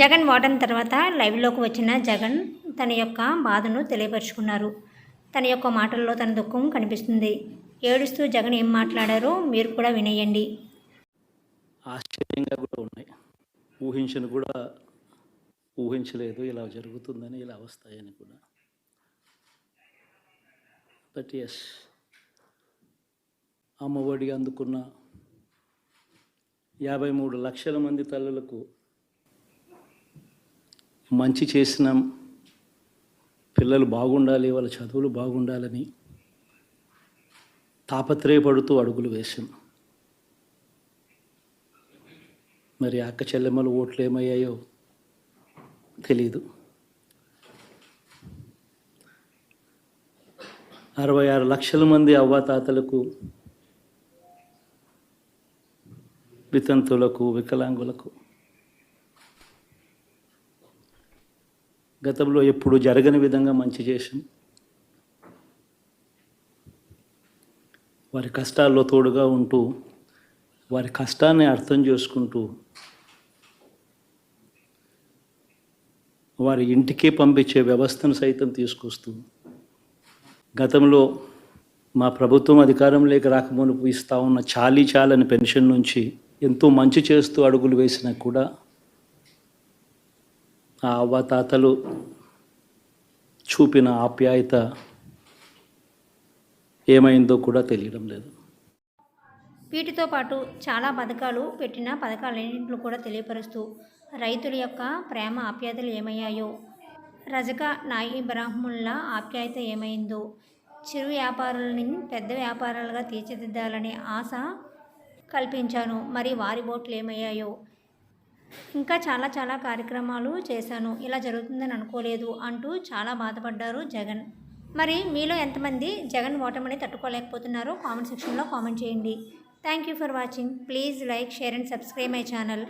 జగన్ ఓటమి తర్వాత లైవ్లోకి వచ్చిన జగన్ తన యొక్క బాధను తెలియపరుచుకున్నారు. తన యొక్క మాటల్లో తన దుఃఖం కనిపిస్తుంది. ఏడుస్తూ జగన్ ఏం మాట్లాడారో మీరు కూడా వినేయండి. ఆశ్చర్యంగా కూడా ఉన్నాయి. ఊహించను కూడా ఊహించలేదు ఇలా జరుగుతుందని ఇలా వస్తాయని కూడా. బట్ ఎస్ అమ్మఒడి అందుకున్న యాభై మూడు లక్షల మంది తల్లులకు మంచి చేసినాం పిల్లలు బాగుండాలి వాళ్ళ చదువులు బాగుండాలని తాపత్రయపడుతూ అడుగులు వేశాం. మరి అక్క చెల్లెమ్మల ఓట్లు ఏమయ్యాయో తెలీదు. అరవై ఆరు లక్షల మంది అవ్వాతాతలకు వితంతులకు వికలాంగులకు గతంలో ఎప్పుడు జరగని విధంగా మంచి చేసాం వారి కష్టాల్లో తోడుగా ఉంటూ వారి కష్టాన్ని అర్థం చేసుకుంటూ వారి ఇంటికే పంపించే వ్యవస్థను సైతం తీసుకొస్తూ గతంలో మా ప్రభుత్వం అధికారంలోకి రాకమునుపు ఇస్తా ఉన్న చాలీ చాలని పెన్షన్ నుంచి ఎంతో మంచి చేస్తూ అడుగులు వేసినా కూడా ఆ అవ్వాతాతలు చూపిన ఆప్యాయత ఏమైందో కూడా తెలియడం లేదు. వీటితో పాటు చాలా పథకాలు పెట్టిన పథకాలన్నింటిని కూడా తెలియపరుస్తూ రైతుల యొక్క ప్రేమ ఆప్యాయతలు ఏమయ్యాయో రజక నాయి బ్రాహ్మణుల ఆప్యాయత ఏమైందో చిరు వ్యాపారులని పెద్ద వ్యాపారాలుగా తీర్చిదిద్దాలనే ఆశ కల్పించాను. మరి వారి ఓట్లు ఏమయ్యాయో ఇంకా చాలా చాలా కార్యక్రమాలు చేశాను. ఇలా జరుగుతుందని అనుకోలేదు అంటూ చాలా బాధపడ్డారు జగన్. మరి మీలో ఎంతమంది జగన్ ఓటమిని తట్టుకోలేకపోతున్నారో కామెంట్ సెక్షన్లో కామెంట్ చేయండి. Thank you for watching please like share and subscribe my channel